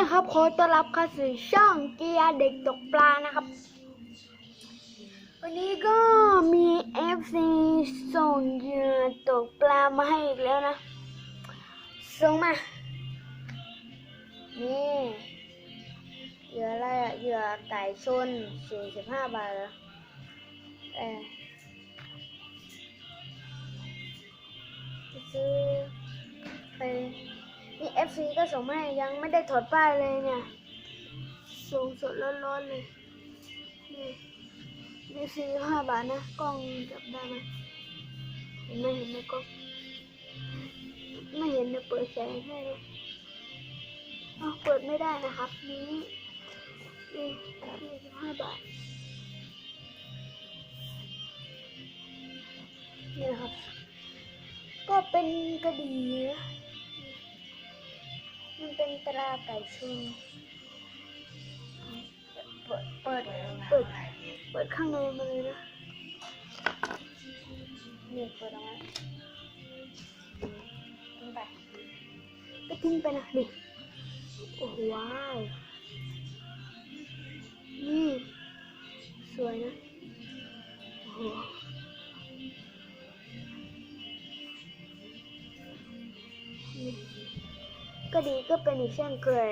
นะครับขอต้อนรับเข้าสู่ช่องเกียร์เด็กตกปลานะครับ วันนี้ก็มี FC ส่งเหยื่อตกปลามาให้อีกแล้วนะ ส่งมา นี่เหยื่ออะไรอะเหยื่อไก่ชน 45 บาทเหรอเออซื้อไป FC ก็ส่งมาให้ยังไม่ได้ถอดป้ายเลยเนี่ยส่งสดร้อนๆเลยนี่นี่สี่ห้าบาทนะ กล้องจับได้ไหมเห็นไหมเห็นไหมกล้องไม่เห็นเดี๋ยวเปิดแสงให้เลยอ้าวเปิดไม่ได้นะครับ นี้นี่สี่สิบห้าบาทนี่นะครับ ก็เป็นกระดีนะ เป็นตราไก่ชนเปิดเปิดเปิดเปิดข้างในมาเลยนะนี่เปิดออกมาทิ้งไปก็ทิ้งไปนะดิโอ้โว้าวนี่สวยนะโอ้โหนี่ ก็ดีก็เป็นอีกเช่นเคย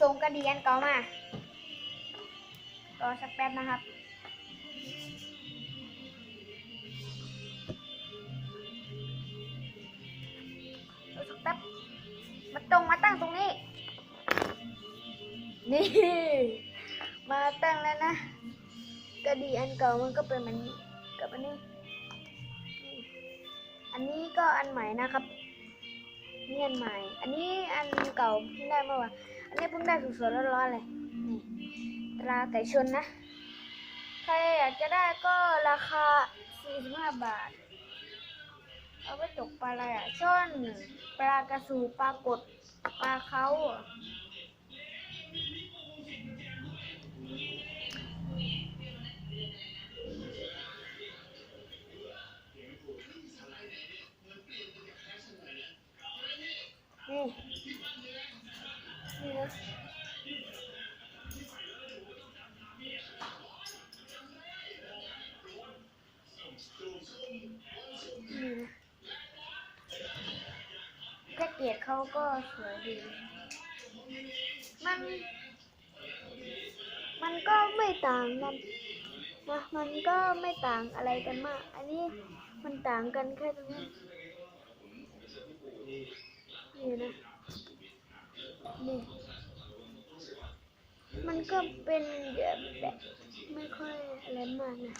ส่งกระดีอันเก่ามารอสักแป๊บนะครับรอสักแป๊บมาตรงมาตั้งตรงนี้ นี่ มาตั้งแล้วนะกระดีอันเก่ามันก็เป็นแบบนี้กับอันนี้ อันนี้ก็อันใหม่นะครับ นี่อันใหม่ อันนี้อันเก่าเพิ่งได้เมื่อวานอันนี้เพิ่งได้สดๆร้อนๆเลย นี่ตราไก่ชนนะ ใครอยากจะได้ก็ราคา 45 บาท เอาไปตกปลาอะไรอะช่อน ปลากระสูปลากด ปลาเขา นี่นี่นะนี่นะแพ็กเกจเขาก็สวยดี มัน มันก็ไม่ต่างกันนะมันก็ไม่ต่างอะไรกันมาก อันนี้มันต่างกันแค่ตรงนี้ นี่นะนี่มันก็เป็นแบบแบบไม่ค่อยอะไรมากนะ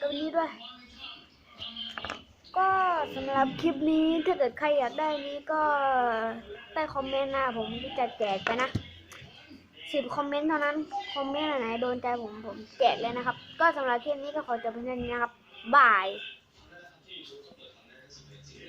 ตัวนี้ด้วย ก็สำหรับคลิปนี้ถ้าเกิดใครอยากได้นี้ก็ใต้คอมเมนต์นะผมจะแจกไปนะสิบคอมเมนต์เท่านั้น คอมเมนต์ไหนโดนใจผมผมแจกเลยนะครับ ก็สำหรับคลิปนี้ก็ขอจบเพียงเท่านี้นะครับ บาย